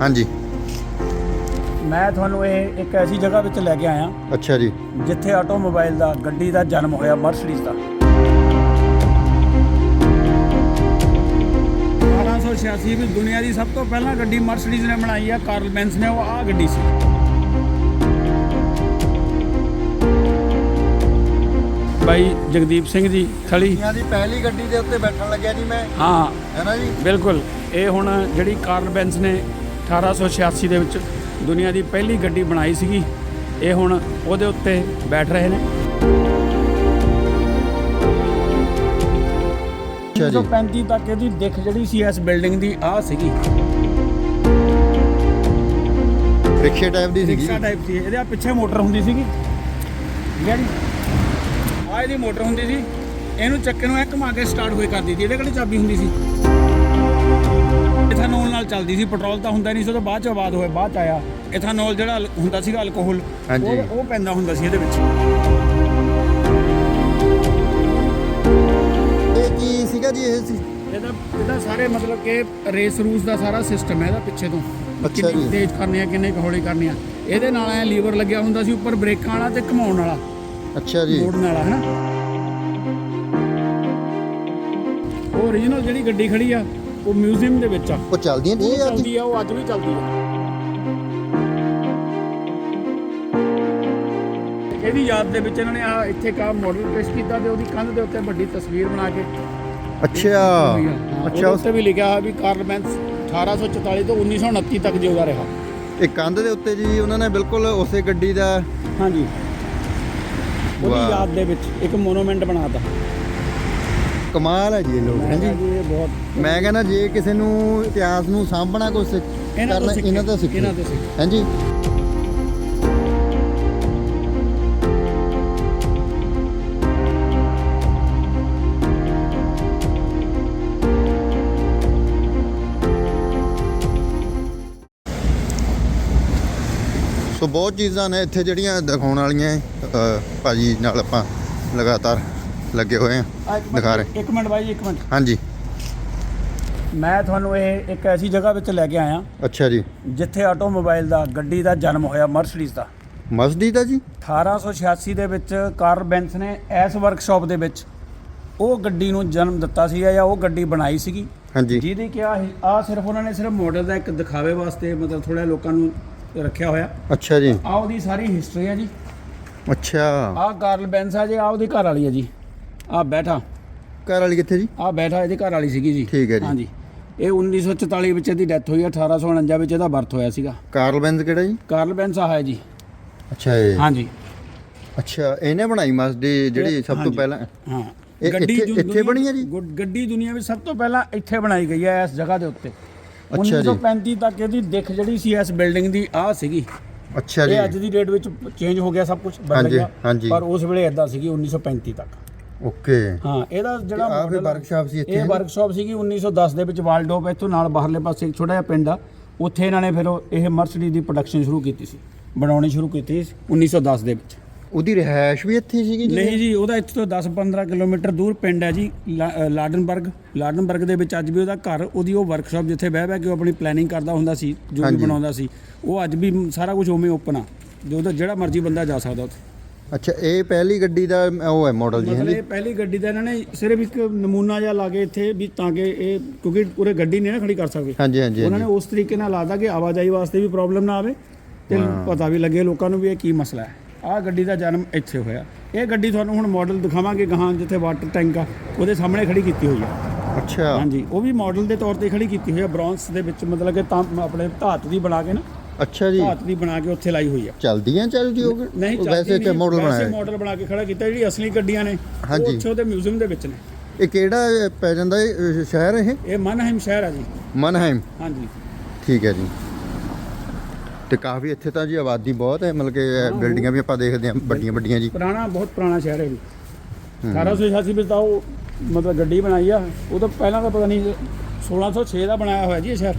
ਹਾਂਜੀ। ਮੈਂ ਤੁਹਾਨੂੰ ਇਹ ਇੱਕ ਐਸੀ ਜਗ੍ਹਾ ਵਿੱਚ ਲੈ ਕੇ ਆਇਆ। ਅੱਛਾ ਜੀ। ਜਿੱਥੇ ਆਟੋਮੋਬਾਈਲ ਦਾ ਗੱਡੀ ਦਾ ਜਨਮ ਹੋਇਆ ਮਰਸੀਡੀਜ਼ ਦਾ। 1886 ਵਿੱਚ ਦੁਨੀਆ ਦੀ ਸਭ ਤੋਂ ਪਹਿਲਾਂ ਗੱਡੀ ਮਰਸੀਡੀਜ਼ ਨੇ ਬਣਾਈ ਆ ਕਾਰਲ ਬੈਂਸ ਨੇ ਉਹ ਆ ਗੱਡੀ ਸੀ। ਬਾਈ ਜਗਦੀਪ ਸਿੰਘ ਜੀ ਥਲੀ ਦੁਨੀਆ ਦੀ ਪਹਿਲੀ ਗੱਡੀ ਦੇ ਉੱਤੇ ਬੈਠਣ ਲੱਗਿਆ ਜੀ ਮੈਂ। ਹਾਂ। ਹੈ ਨਾ ਜੀ? ਬਿਲਕੁਲ। ਇਹ ਹੁਣ ਜਿਹੜੀ ਕਾਰਲ ਬੈਂਸ ਨੇ 1886 ਦੇ ਵਿੱਚ ਦੁਨੀਆ ਦੀ ਪਹਿਲੀ ਗੱਡੀ ਬਣਾਈ ਸੀਗੀ। ਇਹ ਹੁਣ ਉਹਦੇ ਉੱਤੇ ਬੈਠ ਰਹੇ ਨੇ। ਜੀ। 1935 ਤੱਕ ਇਹਦੀ ਦਿੱਖ ਜਿਹੜੀ ਸੀ ਇਸ ਬਿਲਡਿੰਗ ਦੀ ਆ ਸੀਗੀ। ਰਿਕਸ਼ੇ ਟਾਈਪ ਦੀ ਸੀਗੀ। ਰਿਕਸ਼ਾ ਟਾਈਪ ਸੀ ਇਹਦੇ ਆ ਪਿੱਛੇ ਮੋਟਰ ਹੁੰਦੀ ਸੀਗੀ। ਜਿਹੜੀ ਆ ਇਹਦੀ ਮੋਟਰ ਹੁੰਦੀ ਸੀ। ਇਹਨੂੰ ਚੱਕੇ ਨੂੰ ਐ ਘੁਮਾ ਕੇ ਸਟਾਰਟ ਹੋਈ ਕਰਦੀ ਸੀ। ਇਹਦੇ ਕੋਲ ਚਾਬੀ ਹੁੰਦੀ ਸੀ? ਇਥਾਨੋਲ ਨਾਲ ਚੱਲਦੀ ਸੀ ਪੈਟਰੋਲ ਤਾਂ ਹੁੰਦਾ ਨਹੀਂ ਸੀ ਉਹ ਤਾਂ ਬਾਅਦ ਚ ਆਬਾਦ ਹੋਇਆ ਬਾਅਦ ਚ ਆਇਆ। ਇਥਾਨੋਲ ਜਿਹੜਾ ਹੁੰਦਾ ਸੀਗਾ ਅਲਕੋਹਲ। ਉਹ ਉਹ ਪੈਂਦਾ ਹੁੰਦਾ ਸੀ ਇਹਦੇ ਵਿੱਚ। ਇਹ ਕੀ ਸੀਗਾ ਜੀ ਇਹ ਸੀ? ਇਹਦਾ ਇਹਦਾ ਸਾਰੇ ਮਤਲਬ ਕਿ ਰੇਸ ਰੂਸ ਦਾ ਸਾਰਾ ਸਿਸਟਮ ਹੈ ਇਹਦਾ ਪਿੱਛੇ ਤੋਂ। ਅੱਛਾ ਕਿੰਨੀ ਜੀ। ਤੇਜ਼ ਕਰਨੀ ਆ ਕਿੰਨੇ ਕੁ ਹੌਲੀ ਕਰਨੀ ਆ ਇਹਦੇ ਨਾਲ ਐ ਲੀਵਰ ਲੱਗਿਆ ਹੁੰਦਾ ਸੀ ਉੱਪਰ ਬ੍ਰੇਕਾਂ ਵਾਲਾ ਤੇ ਘਮਾਉਣ ਵਾਲਾ। ਅੱਛਾ ਜੀ। ਮੋੜਨ ਵਾਲਾ ਹੈ ਨਾ ਉਹ origignal ਜਿਹੜੀ ਗੱਡੀ ਖੜੀ ਆ ਉਹ ਮਿਊਜ਼ੀਅਮ ਦੇ ਵਿੱਚ ਆ। ਉਹ ਚੱਲਦੀਆਂ ਜੀ ਅੱਜ? ਚੱਲਦੀ ਆ ਉਹ ਅੱਜ ਵੀ ਚੱਲਦੀ ਆ। ਇਹਦੀ ਯਾਦ ਦੇ ਵਿੱਚ ਇਹਨਾਂ ਨੇ ਆ ਇੱਥੇ ਕਾ ਮਾਡਲ ਪੇਸ਼ ਕੀਤਾ ਤੇ ਉਹਦੀ ਕੰਧ ਦੇ ਉੱਤੇ ਵੱਡੀ ਤਸਵੀਰ ਬਣਾ ਕੇ। ਅੱਛਾ। ਅੱਛਾ ਉਸ ਉੱਤੇ ਵੀ ਲਿਖਿਆ ਹੋਇਆ ਵੀ ਕਾਰਲ ਬੈਂਸ 1844 ਤੋਂ 1929 ਤੱਕ ਜਿਉਂਦਾ ਰਿਹਾ। ਇਹ ਕੰਧ ਦੇ ਉੱਤੇ ਜੀ ਉਹਨਾਂ ਨੇ ਬਿਲਕੁਲ ਉਸੇ ਗੱਡੀ ਦਾ ਹਾਂਜੀ। ਉਹਦੀ ਵਾਹ। ਯਾਦ ਦੇ ਵਿੱਚ ਇੱਕ ਮੋਨੂਮੈਂਟ ਬਣਾਤਾ। ਕਮਾਲ ਹੈ ਜੀ ਇਹ ਲੋਕ ਕਿਹਾ ਜੀ ਇਹ ਬਹੁਤ ਮੈਂ ਕਹਿੰਦਾ ਜੇ ਕਿਸੇ ਨੂੰ ਇਤਿਹਾਸ ਨੂੰ ਸਾਂਭਣਾ ਕੁਛ ਇਹਨਾਂ ਤੋਂ ਕਰਨਾ ਇਹਨਾਂ ਤੋਂ ਸਿੱਖੋ ਇਹਨਾਂ ਤੋਂ ਸਿੱਖੇ। ਹਾਂਜੀ ਸੋ ਬਹੁਤ ਚੀਜ਼ਾਂ ਨੇ ਇੱਥੇ ਜਿਹੜੀਆਂ ਦਿਖਾਉਣ ਵਾਲੀਆਂ ਹੈ। ਅ, ਭਾਜੀ ਨਾਲ ਆਪਾਂ ਲਗਾਤਾਰ ਲੱਗੇ ਹੋਏ ਆ। ਆ ਇੱਕ ਮਿੰਟ- ਦਿਖਾ ਰਹੇ। ਇੱਕ ਮਿੰਟ ਬਾਈ ਜੀ, ਇੱਕ ਮਿੰਟ। ਹਾਂਜੀ। ਮੈਂ ਤੁਹਾਨੂੰ ਇਹ ਇੱਕ ਐਸੀ ਜਗ੍ਹਾ ਵਿੱਚ ਲੈ ਕੇ ਆਇਆ। ਅੱਛਾ ਜੀ। ਜਿੱਥੇ ਆਟੋਮੋਬਾਈਲ ਦਾ ਗੱਡੀ ਦਾ ਜਨਮ ਹੋਇਆ ਮਰਸੀਡੀਜ਼ ਦਾ। ਮਸਜਿਦ ਆ ਜੀ? 1886 ਦੇ ਵਿੱਚ ਕਾਰਲ ਬੈਂਸ ਨੇ ਇਸ ਵਰਕਸ਼ਾਪ ਦੇ ਵਿੱਚ ਉਹ ਗੱਡੀ ਨੂੰ ਜਨਮ ਦਿੱਤਾ ਸੀ ਜਾਂ ਉਹ ਗੱਡੀ ਬਣਾਈ ਸੀਗੀ। ਹਾਂਜੀ। ਜਿਹਦੀ ਕਿ ਆ ਆ ਸਿਰਫ ਉਹਨਾਂ ਨੇ ਸਿਰਫ ਮਾਡਲ ਦਾ ਇੱਕ ਦਿਖਾਵੇ ਵਾਸਤੇ ਮਤਲਬ ਥੋੜਾ ਲੋਕਾਂ ਨੂੰ ਰੱਖਿਆ ਹੋਇਆ। ਅੱਛਾ ਜੀ। ਆ ਉਹਦੀ ਸਾਰੀ ਹਿਸਟਰੀ ਹੈ ਜੀ। ਅੱਛਾ। ਆ ਕਾਰਲ ਬੈਂਸ ਆ ਜੀ ਆ ਉਹਦੀ ਘਰ ਵਾਲੀ ਹੈ ਜੀ। ਆ ਬੈਠਾ। ਘਰ ਵਾਲੀ ਕਿੱਥੇ ਜੀ? ਆ ਬੈਠਾ ਇਹਦੀ ਘਰ ਵਾਲੀ ਸੀਗੀ ਜੀ। ਠੀਕ ਹੈ ਜੀ। ਹਾਂਜੀ। ਇਹ 1944 ਵਿੱਚ ਇਹਦੀ ਡੈਥ ਹੋਈ 1849 ਵਿੱਚ ਇਹਦਾ ਬਰਥ ਹੋਇਆ ਸੀਗਾ। ਕਾਰਲ ਬੈਂਜ਼ ਕਿਹੜਾ ਜੀ? ਕਾਰਲ ਬੈਂਸ ਆ ਹੈ ਜੀ। ਅੱਛਾ ਇਹ। ਹਾਂਜੀ। ਅੱਛਾ ਇਹਨੇ ਬਣਾਈ ਮਸਜਿਦ ਜਿਹੜੀ ਸਭ ਤੋਂ। ਪਹਿਲਾਂ ਹਾਂ। ਇਹ ਇੱਥੇ- ਬਣੀ ਹੈ ਜੀ? ਗੁ- ਗੱਡੀ ਦੁਨੀਆ ਵਿੱਚ ਸਭ ਤੋਂ ਪਹਿਲਾਂ ਇੱਥੇ ਬਣਾਈ ਗਈ ਹੈ ਇਸ ਜਗ੍ਹਾ ਦੇ ਉੱਤੇ। ਅੱਛਾ ਜੀ। 1935 ਤੱਕ ਇਹਦੀ ਦਿੱਖ ਜਿਹੜੀ ਸੀ ਇਸ ਬਿਲਡਿੰਗ ਦੀ ਆ ਸੀਗੀ। ਅੱਛਾ ਜੀ। ਇਹ ਅੱਜ ਦੀ ਡੇਟ ਵਿੱਚ ਚੇਂਜ ਹੋ ਗਿਆ ਸਭ ਕੁਝ ਬਦਲ ਹਾਂਜੀ, ਗਿਆ। ਹਾਂਜੀ। ਪਰ ਉਸ ਵੇਲੇ ਇਦਾਂ ਸੀਗੀ 1935 ਤੱਕ। ਓਕੇ। ਹਾਂ ਇਹਦਾ ਜਿਹੜਾ ਆਹ ਫਿਰ model ਆ, workshop ਸੀ ਇੱਥੇ, ਇਹ ਹੈ ਨਾ? ਵਰਕਸ਼ਾਪ ਸੀਗੀ 1910 ਦੇ ਵਿੱਚ ਵਾਲਡੋਪ ਇੱਥੋਂ ਨਾਲ ਬਾਹਰਲੇ ਪਾਸੇ ਇੱਕ ਛੋਟਾ ਜਿਹਾ ਪਿੰਡ ਆ। ਉੱਥੇ ਇਹਨਾਂ ਨੇ ਫਿਰ ਉਹ ਇਹ ਮਰਸੀਡੀ ਦੀ ਪ੍ਰੋਡਕਸ਼ਨ ਸ਼ੁਰੂ ਕੀਤੀ ਸੀ ਬਣਾਉਣੀ ਸ਼ੁਰੂ ਕੀਤੀ ਸੀ 1910 ਦੇ ਵਿੱਚ। ਉਹਦੀ ਰਿਹਾਇਸ਼ ਵੀ ਇੱਥੇ ਸੀਗੀ ਜੀ? ਨਹੀਂ ਜੀ ਉਹਦਾ ਇੱਥੇ ਤੋਂ 10-15 ਕਿਲੋਮੀਟਰ ਦੂਰ ਪਿੰਡ ਹੈ ਜੀ ਲਾ- ਅ, ਲਾਡਨਬਰਗ। ਲਾਡਨਬਰਗ ਦੇ ਵਿੱਚ ਅੱਜ ਵੀ ਉਹਦਾ ਘਰ ਉਹਦੀ ਉਹ ਵਰਕਸ਼ਾਪ ਜਿੱਥੇ ਬਹਿ ਬਹਿ ਕੇ ਉਹ ਆਪਣੀ ਪਲੈਨਿੰਗ ਕਰਦਾ ਹੁੰਦਾ ਸੀ ਜੋ ਵੀ ਹਾਂਜੀ। ਬਣਾਉਂਦਾ ਸੀ ਉਹ ਅੱਜ ਵੀ ਸਾਰਾ ਕੁਝ ਉਵੇਂ ਓਪਨ ਆ ਜੋ ਉਹਦਾ ਜਿਹੜਾ ਮਰਜ਼ੀ ਬੰਦਾ ਜਾ ਸਕਦਾ ਉੱਥੇ। ਅੱਛਾ ਇਹ ਪਹਿਲੀ ਗੱਡੀ ਦਾ ਉਹ ਹੈ ਮਾਡਲ ਜੀ ਮਤਲਬ ਹਾਂਜੀ। ਇਹ ਪਹਿਲੀ ਗੱਡੀ ਦਾ ਇਹਨਾਂ ਨੇ ਸਿਰਫ ਇੱਕ ਨਮੂਨਾ ਜਿਹਾ ਲਾ ਕੇ ਇੱਥੇ ਵੀ ਤਾਂ ਕਿ ਇਹ ਕਿਉਂਕਿ ਪੂਰੇ ਗੱਡੀ ਨਹੀਂ ਨਾ ਖੜੀ ਕਰ ਸਕਦੇ। ਹਾਂਜੀ ਹਾਂਜੀ ਉਹਨਾਂ ਨੇ ਉਸ ਤਰੀਕੇ ਨਾਲ ਲਾਦਾ ਕਿ ਆਵਾਜਾਈ ਵਾਸਤੇ ਵੀ ਪ੍ਰੋਬਲਮ ਨਾ ਆਵੇ ਤੇ ਪਤਾ ਵੀ ਲੱਗੇ ਲੋਕਾਂ ਨੂੰ ਵੀ ਇਹ ਕੀ ਮਸਲਾ ਹੈ। ਆਹ ਗੱਡੀ ਦਾ ਜਨਮ ਇੱਥੇ ਹੋਇਆ। ਇਹ ਗੱਡੀ ਤੁਹਾਨੂੰ ਹੁਣ ਮਾਡਲ ਦਿਖਾਵਾਂਗੇ ਗਾਹਾਂ ਜਿੱਥੇ ਵਾਟਰ ਟੈਂਕ ਆ ਉਹਦੇ ਸਾਹਮਣੇ ਖੜੀ ਕੀਤੀ ਹੋਈ ਆ ਅੱਛਾ। ਹਾਂਜੀ ਉਹ ਵੀ ਮਾਡਲ ਦੇ ਤੌਰ ਤੇ ਖੜੀ ਕੀਤੀ ਹੋਈ ਆ ਬ੍ਰੌਂਜ਼ ਦੇ ਵਿੱਚ ਮਤਲਬ ਕਿ ਤਾਂ ਆਪਣੇ ਧਾਤ ਦੀ ਬਣਾ ਕੇ ਨਾ ਅੱਛਾ ਜੀ। ਧਾਤ ਦੀ ਬਣਾ ਕੇ ਉੱਥੇ ਲਾਈ ਹੋਈ ਆ। ਚਲਦੀਆਂ ਚੱਲਦੀ ਉਹ ਨਹੀਂ ਚੱਲਦੀ ਵੈਸੇ ਨਹੀਂ, ਮਾਡਲ ਵੈਸੇ ਬਣਾਇਆ ਮਾਡਲ ਬਣਾ ਕੇ ਖੜਾ ਕੀਤਾ ਜਿਹੜੀ ਅਸਲੀ ਗੱਡੀਆਂ ਨੇ ਉਹ। ਉੱਥੇ ਉਹਦੇ ਮਿਊਜ਼ੀਅਮ ਦੇ ਵਿੱਚ ਨੇ। ਇਹ ਕਿਹੜਾ ਪੈ ਜਾਂਦਾ ਇਹ ਸ਼ਹਿਰ ਇਹ? ਇਹ ਮਨਹਾਈਮ ਸ਼ਹਿਰ ਆ ਜੀ। ਮਨਹਾਈਮ ਹਾਂਜੀ। ਠੀਕ ਹੈ ਜੀ। ਤੇ ਕਾਫੀ ਇੱਥੇ ਤਾਂ ਜੀ ਆਬਾਦੀ ਬਹੁਤ ਹੈ ਮਤਲਬ ਕਿ ਬਿਲਡਿੰਗਾਂ ਵੀ ਆਪਾਂ ਦੇਖਦੇ ਹਾਂ ਵੱਡੀਆਂ ਵੱਡੀਆਂ ਜੀ। ਪੁਰਾਣਾ ਬਹੁਤ ਪੁਰਾਣਾ ਸ਼ਹਿਰ ਹੈ ਜੀ। 1886 ਵਿੱਚ ਤਾਂ ਉਹ ਮਤਲਬ ਗੱਡੀ ਬਣਾਈ ਆ। ਉਹ ਤੋਂ ਪਹਿਲਾਂ ਤਾਂ ਪਤਾ ਨਹੀਂ 1606 ਦਾ ਬਣਾਇਆ ਹੋਇਆ ਜੀ ਇਹ ਸ਼ਹਿਰ।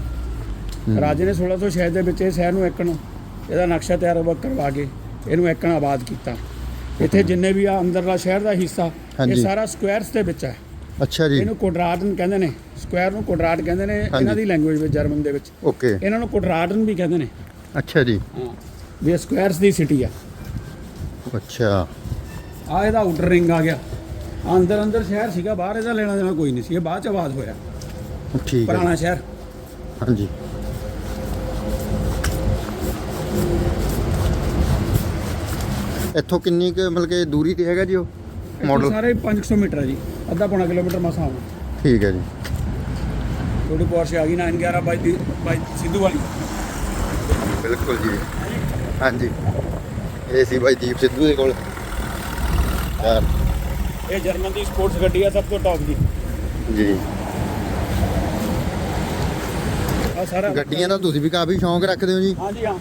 ਰਾਜੇ ਨੇ 1606 ਦੇ ਵਿੱਚ ਇਹ ਸ਼ਹਿਰ ਨੂੰ ਇੱਕਣ ਇਹਦਾ ਨਕਸ਼ਾ ਤਿਆਰ ਕਰਵਾ ਕੇ ਇਹਨੂੰ ਇੱਕਣ ਆਬਾਦ ਕੀਤਾ। ਇੱਥੇ ਜਿੰਨੇ ਵੀ ਆ ਅੰਦਰਲਾ ਸ਼ਹਿਰ ਦਾ ਹਿੱਸਾ ਇਹ। ਸਾਰਾ ਸਕੁਅਰਸ ਦੇ ਵਿੱਚ ਹੈ। ਅੱਛਾ ਜੀ। ਇਹਨੂੰ ਕੁਆਡਰਾਟਨ ਕਹਿੰਦੇ ਨੇ ਸਕੁਆਇਰ ਨੂੰ ਕੁਆਡਰਾਟ ਕਹਿੰਦੇ ਨੇ ਇਹਨਾਂ ਦੀ ਲੈਂਗੁਏਜ ਵਿੱਚ ਜਰਮਨ ਦੇ ਵਿੱਚ। ਓਕੇ ਇਹਨਾਂ ਨੂੰ ਕੁਆਡਰਾਟਨ ਵੀ ਕਹਿੰਦੇ ਨੇ। ਅੱਛਾ ਜੀ। ਵੀ ਸਕੁਆਇਰਸ ਦੀ ਸਿਟੀ ਆ। ਅੱਛਾ। ਆ ਇਹਦਾ ਆਊਟਰ ਰਿੰਗ ਆ ਗਿਆ। ਅੰਦਰ ਅੰਦਰ ਸ਼ਹਿਰ ਸੀਗਾ ਬਾਹਰ ਇਹਦਾ ਲੈਣਾ ਦੇਣਾ ਕੋਈ ਨਹੀਂ ਸੀ ਇਹ ਬਾਅਦ ਚ ਆਬਾਦ ਹੋਇਆ। ਠੀਕ ਹੈ ਪੁਰਾਣਾ ਸ਼ਹਿਰ। ਹਾਂਜੀ। ਇੱਥੋਂ ਕਿੰਨੀ ਕੁ ਮਤਲਬ ਕਿ ਦੂਰੀ ਤੇ ਹੈਗਾ ਜੀ ਉਹ ਇੱਥੋਂ ਮਾਡਲ ਸਾਰੇ 500 ਮੀਟਰ ਹੈ ਜੀ ਅੱਧਾ ਪੌਣਾ ਕਿਲੋਮੀਟਰ ਮਸਾਂ ਆਉਣਾ। ਠੀਕ ਹੈ ਜੀ। ਤੁਹਾਡੀ ਪੋਰਸ਼ ਆ ਗਈ 911 ਬਾਈ ਦੀ ਬਾਈ ਸਿੱਧੂ ਵਾਲੀ। ਬਿਲਕੁਲ ਜੀ। ਹਾਂਜੀ। ਇਹ ਸੀ ਬਾਈ ਦੀਪ ਸਿੱਧੂ ਦੇ ਕੋਲ। ਯਾਰ। ਇਹ ਜਰਮਨ ਦੀ ਸਪੋਰਟਸ ਗੱਡੀ ਆ ਸਭ ਤੋਂ ਟੌਪ ਦੀ ਜੀ। ਆ ਸਾਰਾ ਗੱਡੀਆਂ ਦਾ ਤੁਸੀਂ ਵੀ ਕਾਫੀ ਸ਼ੌਂਕ ਰੱਖਦੇ ਹੋ ਜੀ। ਹਾਂਜੀ ਹਾਂ।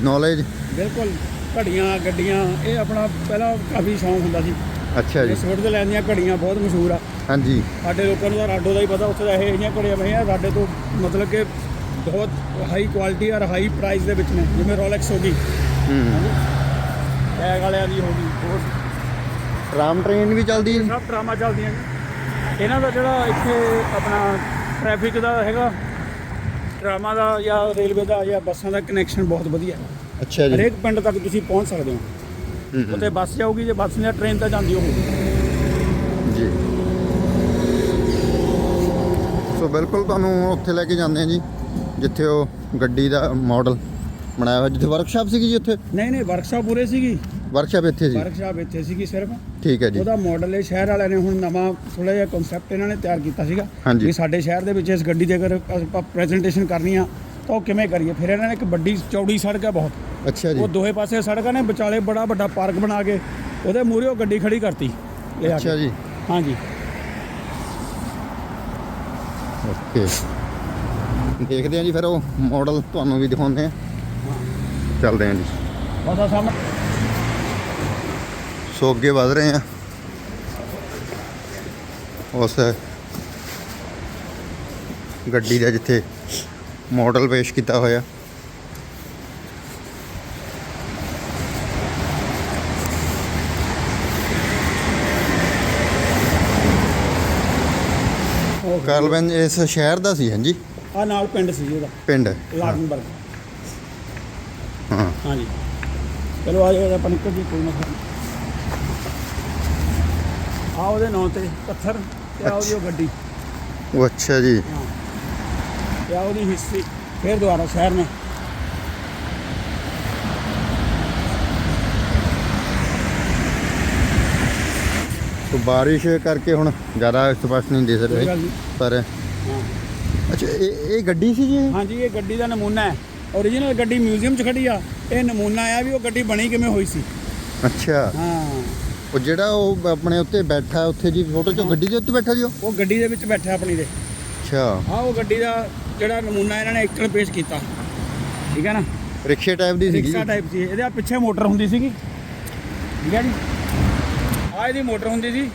ਨੌਲੇਜ ਬਿਲਕੁਲ। ਘੜੀਆਂ ਗੱਡੀਆਂ ਇਹ ਆਪਣਾ ਪਹਿਲਾਂ ਕਾਫੀ ਸ਼ੌਂਕ ਹੁੰਦਾ ਸੀ। ਅੱਛਾ ਜੀ। ਸਵਿਟਜ਼ਰਲੈਂਡ ਦੀਆਂ ਘੜੀਆਂ ਬਹੁਤ ਮਸ਼ਹੂਰ ਆ। ਹਾਂਜੀ। ਸਾਡੇ ਲੋਕਾਂ ਨੂੰ ਤਾਂ ਰਾਡੋ ਦਾ ਹੀ ਪਤਾ ਉੱਥੇ ਦਾ ਇਹ ਜਿਹੀਆਂ ਘੜੀਆਂ ਪਈਆਂ ਸਾਡੇ ਤੋਂ ਮਤਲਬ ਕਿ ਬਹੁਤ ਹਾਈ ਕੁਆਲਿਟੀ ਔਰ ਹਾਈ ਪ੍ਰਾਈਸ ਦੇ ਵਿੱਚ ਨੇ ਜਿਵੇਂ ਰੋਲੈਕਸ ਹੋ ਗਈ। ਹੂੰ। ਟੈਗ ਵਾਲਿਆਂ ਦੀ ਹੋ ਗਈ ਬਹੁਤ ਰਾਮ ਟ੍ਰੇਨ ਵੀ ਚੱਲਦੀ ਹੈ ਸਭ ਡਰਾਮਾ ਚੱਲਦੀਆਂ ਨੇ ਇਹਨਾਂ ਦਾ ਜਿਹੜਾ ਇੱਥੇ ਆਪਣਾ ਟ੍ਰੈਫਿਕ ਦਾ ਹੈਗਾ ਡਰਾਮਾ ਦਾ ਜਾਂ ਰੇਲਵੇ ਦਾ ਜਾਂ ਬੱਸਾਂ ਦਾ ਕਨੈਕਸ਼ਨ ਬਹੁਤ ਵਧੀਆ। ਹੈ ਅੱਛਾ ਜੀ। ਹਰੇਕ ਪਿੰਡ ਤੱਕ ਤੁਸੀਂ ਪਹੁੰਚ ਸਕਦੇ ਹੋ। ਉੱਥੇ ਬੱਸ ਜਾਊਗੀ ਜੇ ਬੱਸ ਜਾਂ ਟ੍ਰੇਨ ਤਾਂ ਜਾਂਦੀ ਹੋਊਗੀ। ਜੀ। ਸੋ ਬਿਲਕੁਲ ਤੁਹਾਨੂੰ ਉੱਥੇ ਲੈ ਕੇ ਜਾਂਦੇ ਆ ਜੀ ਜਿੱਥੇ ਉਹ ਗੱਡੀ ਦਾ ਮਾਡਲ ਬਣਾਇਆ ਹੋਇਆ ਜਿੱਥੇ ਵਰਕਸ਼ਾਪ ਸੀਗੀ ਜੀ ਉੱਥੇ? ਨਹੀਂ ਨਹੀਂ ਵਰਕਸ਼ਾਪ ਪੂਰੇ ਸੀਗੀ। ਵਰਕਸ਼ਾਪ ਇੱਥੇ ਜੀ ਵਰਕਸ਼ਾਪ ਇੱਥੇ ਸੀਗੀ ਸਿਰਫ। ਠੀਕ ਹੈ ਜੀ। ਉਹਦਾ ਮਾਡਲ ਇਹ ਸ਼ਹਿਰ ਵਾਲਿਆਂ ਨੇ ਹੁਣ ਨਵਾਂ ਥੋੜਾ ਜਿਹਾ ਕਨਸੈਪਟ ਇਹਨਾਂ ਨੇ ਤਿਆਰ ਕੀਤਾ ਸੀਗਾ ਹਾਂਜੀ। ਵੀ ਸਾਡੇ ਸ਼ਹਿਰ ਦੇ ਵਿੱਚ ਇਸ ਗੱਡੀ ਦੇ ਅਗਰ ਆਪਾਂ ਪ੍ਰੈਜੈਂਟੇਸ਼ਨ ਕਰਨੀ ਆ ਤਾਂ ਉਹ ਕਿਵੇਂ ਕਰੀਏ? ਫਿਰ ਇਹਨਾਂ ਨੇ ਇੱਕ ਵੱਡੀ ਚੌੜੀ ਸੜਕ ਹੈ ਬਹੁਤ। ਅੱਛਾ ਜੀ। ਉਹ ਦੋਹੇ ਪਾਸੇ ਸੜਕਾਂ ਨੇ ਵਿਚਾਲੇ ਬੜਾ ਵੱਡਾ ਪਾਰਕ ਬਣਾ ਕੇ ਉਹਦੇ ਮੂਹਰੇ ਉਹ ਗੱਡੀ ਖੜੀ ਕਰਤੀ। ਲਿਆ ਅੱਛਾ ਕੇ। ਜੀ। ਹਾਂਜੀ। ਓਕੇ। ਦੇਖਦੇ ਆ ਜੀ ਫਿਰ ਉਹ ਮਾਡਲ ਤੁਹਾਨੂੰ ਵੀ ਦਿਖਾਉਂਦੇ ਆ ਚੱਲਦੇ ਆ ਜੀ। ਬਸ ਆ ਸਾਹਮਣੇ। ਸੋ ਅੱਗੇ ਵਧ ਰਹੇ ਆ ਉਸ ਗੱਡੀ ਦਾ ਜਿੱਥੇ ਮਾਡਲ ਪੇਸ਼ ਕੀਤਾ ਹੋਇਆ। ਕਾਰਲਬਨ ਇਸ ਸ਼ਹਿਰ ਦਾ ਸੀ ਹਾਂਜੀ? ਆ ਨਾਲ ਪਿੰਡ ਸੀ ਉਹਦਾ। ਪਿੰਡ। ਲਾਗਨਬਰਗ। ਹਾਂ। ਹਾਂਜੀ। ਚਲੋ ਆ ਜਾਓ ਆਪਾਂ ਨਿਕਲ ਜੀ ਕੋਈ ਨਾ ਆ ਉਹਦੇ ਨਾਂ ਤੇ ਪੱਥਰ ਤੇ ਆ ਉਹਦੀ ਉਹ ਗੱਡੀ। ਉਹ ਅੱਛਾ ਜੀ। ਤੇ ਆ ਉਹਦੀ ਹਿਸਟਰੀ ਫਿਰ ਦੁਬਾਰਾ ਸ਼ਹਿਰ ਨੇ। ਸੋ ਬਾਰਿਸ਼ ਕਰਕੇ ਹੁਣ ਜ਼ਿਆਦਾ ਸਪਸ਼ਟ ਨਹੀਂ ਕੋਈ ਗੱਲ ਨਹੀਂ ਪਰ ਅੱਛਾ ਇਹ ਇਹ ਗੱਡੀ ਸੀ ਜੀ ਇਹ? ਹਾਂਜੀ ਇਹ ਗੱਡੀ ਦਾ ਨਮੂਨਾ ਹੈ। ਓਰੀਜਨਲ ਗੱਡੀ ਮਿਊਜ਼ੀਅਮ 'ਚ ਖੜੀ ਆ। ਇਹ ਨਮੂਨਾ ਆ ਵੀ ਉਹ ਗੱਡੀ ਬਣੀ ਕਿਵੇਂ ਹੋਈ ਸੀ। ਅੱਛਾ। ਹਾਂ। ਉਹ ਜਿਹੜਾ ਉਹ ਆਪਣੇ ਉੱਤੇ ਬੈਠਾ ਉੱਥੇ ਜੀ ਫੋਟੋ ਚੋਂ ਗੱਡੀ ਦੇ ਉੱਤੇ ਬੈਠਾ ਜੀ ਉਹ? ਉਹ ਗੱਡੀ ਦੇ ਵਿੱਚ ਬੈਠਾ ਆਪਣੀ ਦੇ। ਅੱਛਾ। ਆ ਉਹ ਗੱਡੀ ਦਾ ਜਿਹੜਾ ਨਮੂਨਾ ਇਹਨਾਂ ਨੇ ਇੱਕਣ ਪੇਸ਼ ਕੀਤਾ। ਠੀਕ ਹੈ ਨਾ? ਰਿਕਸ਼ੇ ਟਾਈਪ ਦੀ ਸੀਗੀ। ਰਿਕਸ਼ਾ ਟਾਈਪ ਸੀ ਇਹਦੇ ਆ ਪਿੱਛੇ ਮੋਟਰ ਹੁੰਦੀ ਸੀਗੀ। ਠੀਕ ਹੈ ਜੀ? ਆ ਇਹਦੀ ਮੋਟਰ ਹੁੰਦੀ ਸੀ।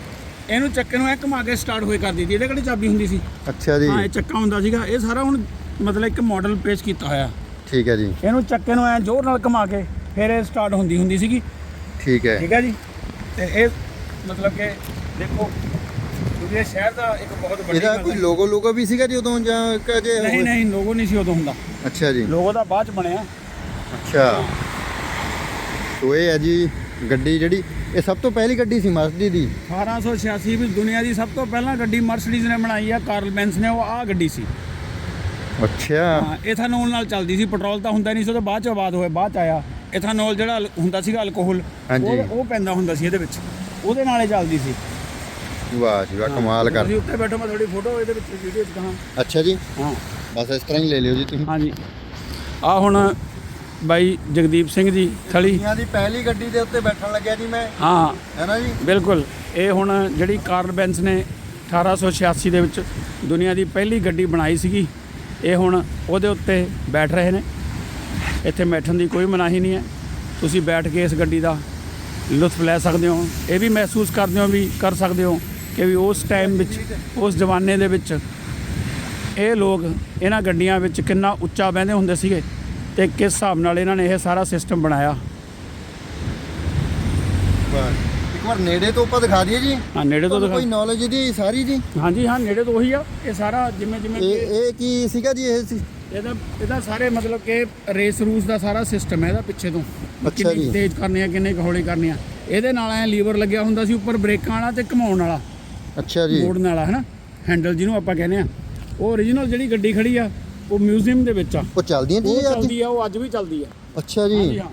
ਇਹਨੂੰ ਚੱਕੇ ਨੂੰ ਐ ਘੁਮਾ ਕੇ ਸਟਾਰਟ ਹੋਏ ਕਰਦੀ ਸੀ। ਇਹਦੇ ਕਿਹੜੀ ਚਾਬੀ ਹੁੰਦੀ ਸੀ? ਅੱਛਾ ਜੀ। ਹਾਂ ਇਹ ਚੱਕਾ ਹੁੰਦਾ ਸੀਗਾ। ਇਹ ਸਾਰਾ ਹੁਣ ਮਤਲਬ ਇੱਕ ਮਾਡਲ ਪੇਸ਼ ਕੀਤਾ ਹੋਇਆ। ਠੀਕ ਹੈ ਜੀ। ਇਹਨੂੰ ਚੱਕੇ ਨੂੰ ਐ ਜ਼ੋਰ ਨਾਲ ਘੁਮਾ ਕੇ ਫਿਰ ਇਹ ਸਟਾਰਟ ਹੁੰਦੀ ਹੁੰਦੀ ਸੀਗੀ। ਠੀਕ ਹੈ। ਠੀਕ ਹੈ ਜੀ? ਤੇ ਇਹ ਮਤਲਬ ਕਿ ਦੇਖੋ ਇਹ ਸ਼ਹਿਰ ਦਾ ਇੱਕ ਬਹੁਤ ਵੱਡੀ ਇਹਦਾ ਕੋਈ। ਲੋਗੋ ਲੋਗੋ ਵੀ ਸੀਗਾ ਜੀ ਉਦੋਂ ਜਾਂ ਕਿ ਅਜੇ ਨਹੀਂ ਨਹੀਂ ਲੋਗੋ ਨਹੀਂ ਸੀ ਉਦੋਂ ਹੁੰਦਾ। ਅੱਛਾ ਜੀ। ਲੋਗੋ ਦਾ ਬਾਅਦ ਚ ਬਣਿਆ। ਅੱਛਾ। ਸੋ ਇਹ ਹੈ ਜੀ ਗੱਡੀ ਜਿਹੜੀ ਇਹ ਸਭ ਤੋਂ ਪਹਿਲੀ ਗੱਡੀ ਸੀ ਮਰਸਡੀ ਦੀ 1886 ਵਿੱਚ ਦੁਨੀਆ ਦੀ ਸਭ ਤੋਂ ਪਹਿਲਾਂ ਗੱਡੀ ਮਰਸੀਡੀਜ਼ ਨੇ ਬਣਾਈ ਆ ਕਾਰਲ ਬੈਂਸ ਨੇ ਉਹ ਆ ਗੱਡੀ ਸੀ। ਅੱਛਾ। ਇਥਾਨੋਲ ਨਾਲ ਚੱਲਦੀ ਸੀ ਪੈਟਰੋਲ ਤਾਂ ਹੁੰਦਾ ਨਹੀਂ ਸੀ ਉਹ ਤਾਂ ਬਾਅਦ ਚ ਆਬਾਦ ਹੋਇਆ ਬਾਅਦ ਚ ਆਇਆ। ਇਥਾਨੋਲ ਜਿਹੜਾ ਹੁੰਦਾ ਸੀਗਾ ਅਲਕੋਹਲ। ਉਹ ਉਹ ਪੈਂਦਾ ਹੁੰਦਾ ਸੀ ਇਹਦੇ ਵਿੱਚ। ਉਹਦੇ ਨਾਲ ਹੀ ਚੱਲਦੀ ਸੀ। ਵਾਹ ਜੀ ਵਾਹ ਕਮਾਲ ਕਰ ਤੁਸੀਂ ਉੱਤੇ ਬੈਠੋ ਮੈਂ ਤੁਹਾਡੀ ਫੋਟੋ ਇਹਦੇ ਵਿੱਚ ਵੀਡੀਓ ਕਹਾਂ ਅੱਛਾ ਜੀ। ਹਾਂ। ਬਸ ਇਸ ਤਰ੍ਹਾਂ ਹੀ ਲੈ ਲਿਓ ਜੀ ਤੁਸੀਂ। ਹਾਂਜੀ। ਆ ਹੁਣ ਬਾਈ ਜਗਦੀਪ ਸਿੰਘ ਜੀ ਥਲੀ। ਦੁਨੀਆ ਦੀ ਪਹਿਲੀ ਗੱਡੀ ਦੇ ਉੱਤੇ ਬੈਠਣ ਲੱਗਿਆ ਜੀ ਮੈਂ। ਹਾਂ। ਹੈ ਨਾ ਜੀ? ਬਿਲਕੁਲ। ਇਹ ਹੁਣ ਜਿਹੜੀ ਕਾਰਲ ਬੈਂਸ ਨੇ 1886 ਦੇ ਵਿੱਚ ਦੁਨੀਆ ਦੀ ਪਹਿਲੀ ਗੱਡੀ ਬਣਾਈ ਸੀਗੀ। ਇਹ ਹੁਣ ਉਹਦੇ ਉੱਤੇ ਬੈਠ ਰਹੇ ਨੇ। ਇੱਥੇ ਬੈਠਣ ਦੀ ਕੋਈ ਮਨਾਹੀ ਨਹੀਂ ਹੈ। ਤੁਸੀਂ ਬੈਠ ਕੇ ਇਸ ਗੱਡੀ ਦਾ ਲੁਤਫ ਲੈ ਸਕਦੇ ਹੋ। ਇਹ ਵੀ ਮਹਿਸੂਸ ਕਰਦੇ ਹੋ ਵੀ ਕਰ ਸਕਦੇ ਹੋ। ਕਿ ਵੀ ਉਸ ਟਾਈਮ ਵਿੱਚ ਉਸ ਜ਼ਮਾਨੇ ਦੇ ਵਿੱਚ ਇਹ ਲੋਕ ਇਹਨਾਂ ਗੱਡੀਆਂ ਵਿੱਚ ਕਿੰਨਾ ਉੱਚਾ ਬਹਿੰਦੇ ਹੁੰਦੇ ਸੀਗੇ ਤੇ ਕਿਸ ਹਿਸਾਬ ਨਾਲ ਇਹਨਾਂ ਨੇ ਇਹ ਸਾਰਾ ਸਿਸਟਮ ਬਣਾਇਆ। ਇੱਕ ਵਾਰ ਨੇੜੇ ਤੋਂ ਆਪਾਂ ਦਿਖਾ ਦਈਏ ਜੀ। ਹਾਂ ਨੇੜੇ ਤੋਂ ਤੁਹਾਨੂੰ ਕੋਈ ਦਿਖਾ ਨੌਲੇਜ ਇਹਦੀ ਸਾਰੀ ਜੀ? ਹਾਂਜੀ ਹਾਂ ਨੇੜੇ ਤੋਂ ਉਹੀ ਆ। ਇਹ ਸਾਰਾ ਜਿਵੇਂ ਜਿਵੇਂ ਇਹ ਕਿ ਇਹ ਕੀ ਸੀਗਾ ਜੀ ਇਹ ਸੀ? ਇਹਦਾ ਇਹਦਾ ਸਾਰੇ ਮਤਲਬ ਕਿ ਰੇਸ ਰੂਸ ਦਾ ਸਾਰਾ ਸਿਸਟਮ ਹੈ ਇਹਦਾ ਪਿੱਛੇ ਤੋਂ। ਕਿੰਨੀ। ਤੇਜ਼ ਕਰਨੇ ਆ ਕਿੰਨੇ ਹੌਲੀ ਕਰਨੇ ਆ। ਇਹਦੇ ਨਾਲ ਐ ਲੀਵਰ ਲੱਗਿਆ ਹੁੰਦਾ ਸੀ ਉੱਪਰ ਬ੍ਰੇਕਾਂ ਵਾਲਾ ਤੇ ਘਮਾਉਣ ਵਾਲਾ। ਅੱਛਾ ਜੀ। ਮੋੜਨ ਵਾਲਾ ਹਨਾ? ਹੈਂਡਲ ਜਿਹਨੂੰ ਆਪਾਂ ਕਹਿੰਦੇ ਆ। ਉਹ origignal ਜਿਹੜੀ ਗੱਡੀ ਖੜੀ ਆ ਉਹ ਮਿਊਜ਼ੀਅਮ ਦੇ ਵਿੱਚ ਆ। ਉਹ ਚੱਲਦੀਆਂ ਜੀ ਉਹ ਅੱਜ? ਚੱਲਦੀ ਆ ਉਹ ਅੱਜ ਵੀ ਚੱਲਦੀ ਆ। ਅੱਛਾ ਹਾਂਜੀ ਜੀ ਹਾਂ।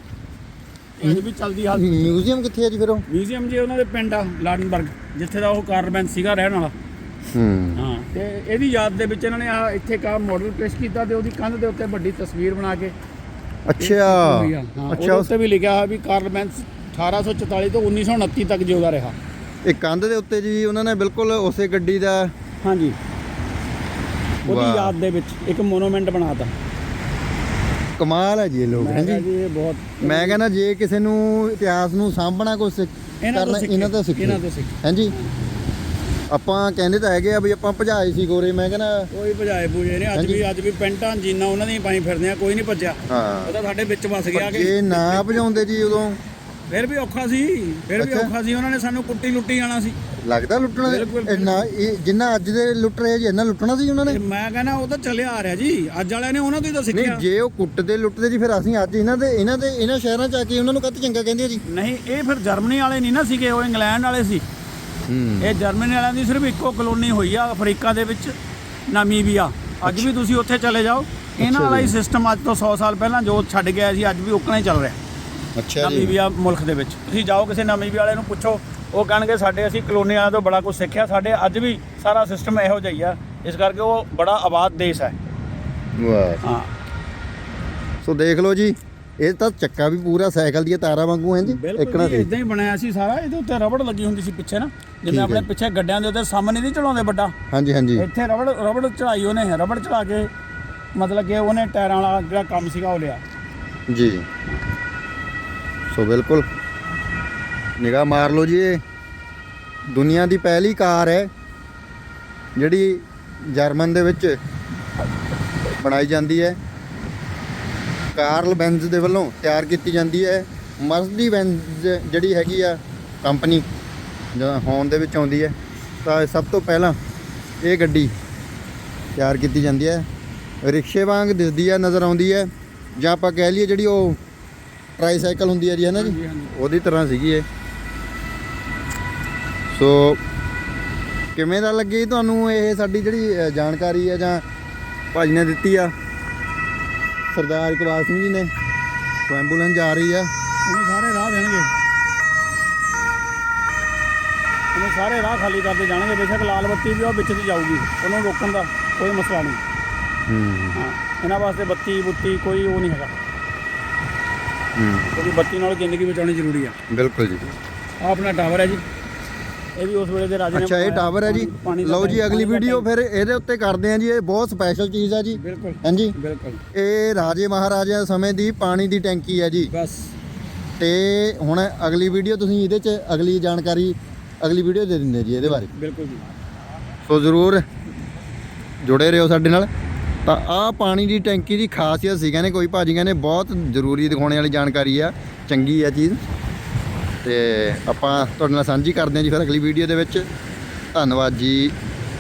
ਇਹ ਅੱਜ ਵੀ ਚੱਲਦੀ ਹਾਲ ਮਿਊਜ਼ੀਅਮ ਕਿੱਥੇ ਹੈ ਜੀ ਫਿਰ ਉਹ? ਮਿਊਜ਼ੀਅਮ ਜੀ ਉਹਨਾਂ ਦੇ ਪਿੰਡ ਆ ਲਾਡਨਬਰਗ ਜਿੱਥੇ ਦਾ ਉਹ ਕਾਰਬੈਂਸ ਸੀਗਾ ਰਹਿਣ ਵਾਲਾ। ਹੂੰ। ਹਾਂ ਤੇ ਇਹਦੀ ਯਾਦ ਦੇ ਵਿੱਚ ਇਹਨਾਂ ਨੇ ਆ ਇੱਥੇ ਕਾ ਮਾਡਲ ਪੇਸ਼ ਕੀਤਾ ਤੇ ਉਹਦੀ ਕੰਧ ਦੇ ਉੱਤੇ ਵੱਡੀ ਤਸਵੀਰ ਬਣਾ ਕੇ। ਅੱਛਾ। ਆ। ਅੱਛਾ ਉਸ- ਉੱਤੇ ਵੀ ਲਿਖਿਆ ਹੋਇਆ ਵੀ ਕਾਰਬੈਂਸ 1844 ਤੋਂ 1929 ਤੱਕ ਜਿਉਂਦਾ ਰਿਹਾ। ਇਹ ਕੰਧ ਦੇ ਉੱਤੇ ਜੀ ਉਹਨਾਂ ਨੇ ਬਿਲਕੁਲ ਉਸੇ ਗੱਡੀ ਦਾ ਹਾਂਜੀ। ਉਹਦੀ ਵਾਹ। ਯਾਦ ਦੇ ਵਿੱਚ ਇੱਕ ਮੋਨੂਮੈਂਟ ਬਣਾਤਾ। ਕਮਾਲ ਹੈ ਜੀ ਇਹ ਲੋਕ ਮੈਂ ਹੈ ਕਿਹਾ ਜੀ ਜੀ ਇਹ ਬਹੁਤ ਮੈਂ ਕਹਿੰਦਾ ਜੇ ਕਿਸੇ ਨੂੰ ਇਤਿਹਾਸ ਨੂੰ ਸਾਂਭਣਾ ਕੁਛ ਇਹਨਾਂ ਤੋਂ ਕਰਨਾ ਸਿੱਖੇ, ਇਹਨਾਂ ਤੋਂ ਸਿੱਖੇ। ਇਹਨਾਂ ਤੋਂ ਸਿੱਖੇ। ਹਾਂਜੀ। ਆਪਾਂ ਕਹਿੰਦੇ ਤਾਂ ਹੈਗੇ ਆ ਵੀ ਆਪਾਂ ਭਜਾਏ ਸੀ ਗੋਰੇ ਮੈਂ ਕਹਿੰਦਾ ਕੋਈ ਭਜਾਏ ਪੂਜੇ ਨੇ ਅੱਜ ਹਾਂਜੀ। ਵੀ ਅੱਜ ਵੀ ਪੈਂਟਾਂ ਜੀਨਾਂ ਉਹਨਾਂ ਦੀਆਂ ਪਾਈ ਫਿਰਦੇ ਆ ਕੋਈ ਨਹੀਂ ਭੱਜਿਆ। ਹਾਂ। ਉਹ ਤਾਂ ਸਾਡੇ ਵਿੱਚ ਵਸ ਗਿਆ ਪਰ ਕਿ ਜੇ ਨਾ ਭਜਾਉਂਦੇ ਜੀ ਉਦੋਂ ਫਿਰ ਵੀ ਔਖਾ ਸੀ ਫਿਰ ਵੀ। ਔਖਾ ਸੀ। ਉਹਨਾਂ ਨੇ ਸਾਨੂੰ ਕੁੱਟੀ ਲੁੱਟੀ ਜਾਣਾ ਸੀ। ਲੱਗਦਾ ਲੁੱਟਣਾ ਬਿਲਕੁਲ, ਇਹ ਜਿੰਨਾ ਅੱਜ ਦੇ ਲੁੱਟ ਰਹੇ ਜੀ ਇਹਨਾਂ ਲੁੱਟਣਾ ਸੀ ਉਹਨਾਂ ਨੇ? ਮੈਂ ਕਹਿੰਦਾ ਉਹ ਤਾਂ ਚੱਲਿਆ ਆ ਰਿਹਾ ਜੀ। ਅੱਜ ਵਾਲਿਆਂ ਨੇ ਉਹਨਾਂ ਤੋਂ ਹੀ ਤਾਂ ਨਹੀਂ ਸਿੱਖਿਆ ਜੇ ਉਹ ਕੁੱਟਦੇ ਲੁੱਟਦੇ ਜੀ ਫਿਰ ਅਸੀਂ ਅੱਜ ਇਹਨਾਂ ਦੇ ਇਹਨਾਂ ਦੇ ਇਹਨਾਂ ਸ਼ਹਿਰਾਂ ਚ ਆ ਕੇ ਉਹਨਾਂ ਨੂੰ ਕੱਤ ਚੰਗਾ ਕਹਿੰਦੇ ਜੀ? ਨਹੀਂ ਇਹ ਫਿਰ ਜਰਮਨੀ ਵਾਲੇ ਨਹੀਂ ਨਾ ਸੀਗੇ ਉਹ ਇੰਗਲੈਂਡ ਵਾਲੇ ਸੀ। ਹੂੰ। ਇਹ ਜਰਮਨੀ ਵਾਲਿਆਂ ਦੀ ਸਿਰਫ ਇੱਕੋ ਕਲੋਨੀ ਹੋਈ ਆ ਅਫਰੀਕਾ ਦੇ ਵਿੱਚ ਨਾਮੀਬੀਆ। ਅੱਜ ਵੀ ਤੁਸੀਂ ਉੱਥੇ ਚਲੇ ਜਾਓ। ਇਹਨਾਂ ਵਾਲਾ ਹੀ ਸਿਸਟਮ ਅੱਜ ਤੋਂ 100 ਸਾਲ ਪਹਿਲਾਂ ਜੋ ਛੱਡ ਗਿਆ ਸੀ ਅੱਜ ਵੀ ਉਕਣਾ ਹੀ ਚੱਲ ਰਿਹਾ। ਅੱਛਾ ਜੀ। ਨਾਮੀਬੀਆ ਮੁਲਕ ਦੇ ਵਿੱਚ। ਤੁਸੀਂ ਜਾਓ ਕਿਸੇ ਨਾਮੀਬੀਆ ਵਾਲੇ ਨੂੰ ਪੁੱਛੋ। ਉਹ ਕਹਿਣਗੇ ਸਾਡੇ ਅਸੀਂ ਕਲੋਨੀ ਵਾਲਿਆਂ ਤੋਂ ਬੜਾ ਕੁਝ ਸਿੱਖਿਆ। ਸਾਡੇ ਅੱਜ ਵੀ ਸਾਰਾ ਸਿਸਟਮ ਇਹੋ ਜਿਹਾ ਹੀ ਆ। ਇਸ ਕਰਕੇ ਉਹ ਬੜਾ ਆਬਾਦ ਦੇਸ਼ ਹੈ। ਵਾਹ। ਹਾਂ। ਸੋ ਦੇਖ ਲਓ ਜੀ ਇਹ ਤਾਂ ਚੱਕਾ ਵੀ ਪੂਰਾ ਸਾਈਕਲ ਦੀਆਂ ਤਾਰਾਂ ਵਾਂਗੂ ਹੈ ਜੀ। ਬਿਲਕੁਲ ਇੱਕਣਾ ਜੀ ਸੀ ਇਦਾਂ ਹੀ ਬਣਾਇਆ ਸੀ ਸਾਰਾ। ਇਹਦੇ ਉੱਤੇ ਰਬੜ ਲੱਗੀ ਹੁੰਦੀ ਸੀ ਪਿੱਛੇ ਨਾ। ਠੀਕ ਜਿਵੇਂ ਹੈ। ਆਪਣੇ ਪਿੱਛੇ ਗੱਡਿਆਂ ਦੇ ਉੱਤੇ ਸਾਹਮਣੇ ਨਹੀਂ ਚੜਾਉਂਦੇ ਵੱਡਾ। ਹਾਂਜੀ ਹਾਂਜੀ। ਇੱਥੇ ਰਬੜ ਰਬੜ ਚੜਾਈ ਉਹਨੇ ਰਬੜ ਚੜਾ ਕੇ ਮਤਲਬ ਕਿ ਉਹਨੇ ਟਾਇਰਾਂ ਵਾਲਾ ਜਿਹੜਾ ਕੰਮ ਸੀਗਾ ਉਹ ਲਿਆ। ਜੀ। ਸੋ ਬਿਲਕੁਲ। ਨਿਗਾਹ ਮਾਰ ਲਓ ਜੀ ਇਹ। ਦੁਨੀਆ ਦੀ ਪਹਿਲੀ ਕਾਰ ਹੈ, ਜਿਹੜੀ ਜਰਮਨ ਦੇ ਵਿੱਚ ਬਣਾਈ ਜਾਂਦੀ ਹੈ। ਕਾਰਲ ਬੈਂਜ਼ ਦੇ ਵੱਲੋਂ ਤਿਆਰ ਕੀਤੀ ਜਾਂਦੀ ਹੈ। ਮਰਸਡੀ ਬੈਂਜ਼ ਜਿਹੜੀ ਹੈਗੀ ਆ ਕੰਪਨੀ ਜਿਹੜਾ ਹੋਂਦ ਦੇ ਵਿੱਚ ਆਉਂਦੀ ਹੈ। ਤਾਂ ਸਭ ਤੋਂ ਪਹਿਲਾਂ ਇਹ ਗੱਡੀ ਤਿਆਰ ਕੀਤੀ ਜਾਂਦੀ ਹੈ। ਰਿਕਸ਼ੇ ਵਾਂਗ ਦਿਸਦੀ ਹੈ ਨਜ਼ਰ ਆਉਂਦੀ ਹੈ। ਜਾਂ ਆਪਾਂ ਕਹਿ ਲਈਏ ਜਿਹੜੀ ਉਹ ਟ੍ਰਾਈਸਾਈਕਲ ਹੁੰਦੀ ਹੈ ਜੀ ਹੈ ਨਾ ਜੀ। ਉਹਦੀ ਤਰ੍ਹਾਂ ਸੀਗੀ ਇਹ। ਸੋ ਕਿਵੇਂ ਦਾ ਲੱਗੀ ਤੁਹਾਨੂੰ ਇਹ ਸਾਡੀ ਜਿਹੜੀ ਜਾਣਕਾਰੀ ਹੈ ਜਾਂ ਭਾਜੀ ਨੇ ਦਿੱਤੀ ਆ? ਸਰਦਾਰ ਇਕਬਾਲ ਸਿੰਘ ਜੀ ਨੇ। ਸੋ ਐਂਬੂਲੈਂਸ ਜਾ ਰਹੀ ਆ। ਉਹਨੂੰ ਸਾਰੇ ਰਾਹ ਦੇਣਗੇ। ਉਹਨੂੰ ਸਾਰੇ ਰਾਹ ਖਾਲੀ ਕਰਦੇ ਜਾਣਗੇ। ਬੇਸ਼ੱਕ ਲਾਲ ਬੱਤੀ ਵੀ ਉਹ ਵਿੱਚ ਦੀ ਜਾਊਗੀ। ਉਹਨੂੰ ਰੋਕਣ ਦਾ ਕੋਈ ਮਸਲਾ ਨਹੀਂ। ਹੂੰ ਇਹਨਾਂ ਵਾਸਤੇ ਬੱਤੀ ਬੁੱਤੀ ਕੋਈ ਉਹ ਨਹੀਂ ਹੈਗਾ। ਕਿਉਂਕਿ ਬੱਤੀ ਨਾਲ ਜ਼ਿੰਦਗੀ ਬਚਾਉਣੀ ਜ਼ਰੂਰੀ ਆ। ਬਿਲਕੁਲ ਜੀ। ਆਹ ਆਪਣਾ ਟਾਵਰ ਹੈ ਜੀ। ਇਹ ਵੀ ਉਸ ਵੇਲੇ ਦੇ ਰਾਜੇ ਨੇ ਅੱਛਾ ਇਹ ਬਣਾਇਆ। ਟਾਵਰ ਹੈ ਜੀ। ਪਾਣੀ- ਪਾਣੀ ਦਾ ਲਓ ਜੀ ਅਗਲੀ ਦਾ ਵੀਡੀਓ। ਫਿਰ ਇਹਦੇ ਉੱਤੇ ਕਰਦੇ ਆ ਜੀ। ਇਹ ਬਹੁਤ ਸਪੈਸ਼ਲ ਚੀਜ਼ ਆ ਜੀ। ਬਿਲਕੁਲ। ਹਾਂਜੀ। ਬਿਲਕੁਲ। ਇਹ ਰਾਜੇ ਮਹਾਰਾਜਿਆਂ ਸਮੇਂ ਦੀ ਪਾਣੀ ਦੀ ਟੈਂਕੀ ਹੈ ਜੀ। ਬਸ। ਤੇ ਹੁਣ ਅਗਲੀ ਵੀਡੀਓ ਤੁਸੀਂ ਇਹਦੇ 'ਚ ਅਗਲੀ ਜਾਣਕਾਰੀ ਅਗਲੀ ਵੀਡੀਓ ਦੇ ਦਿੰਦੇ ਜੀ ਇਹਦੇ ਬਾਰੇ। ਬਿਲਕੁਲ ਜੀ। ਸੋ ਜ਼ਰੂਰ ਜੁੜੇ ਰਹੋ ਸਾਡੇ ਨਾਲ। ਤਾਂ ਆਹ ਪਾਣੀ ਦੀ ਟੈਂਕੀ ਦੀ ਖਾਸੀਅਤ ਸੀ। ਕਹਿੰਦੇ ਕੋਈ ਭਾਜੀ ਕਹਿੰਦੇ ਬਹੁਤ ਜ਼ਰੂਰੀ ਦਿਖਾਉਣੇ ਵਾਲੀ ਜਾਣਕਾਰੀ ਆ। ਚੰਗੀ ਆ ਚੀਜ਼। ਤੇ ਆਪਾਂ ਤੁਹਾਡੇ ਨਾਲ ਸਾਂਝੀ ਕਰਦੇ ਹਾਂ ਜੀ ਫਿਰ ਅਗਲੀ ਵੀਡੀਓ ਦੇ ਵਿੱਚ। ਧੰਨਵਾਦ ਜੀ।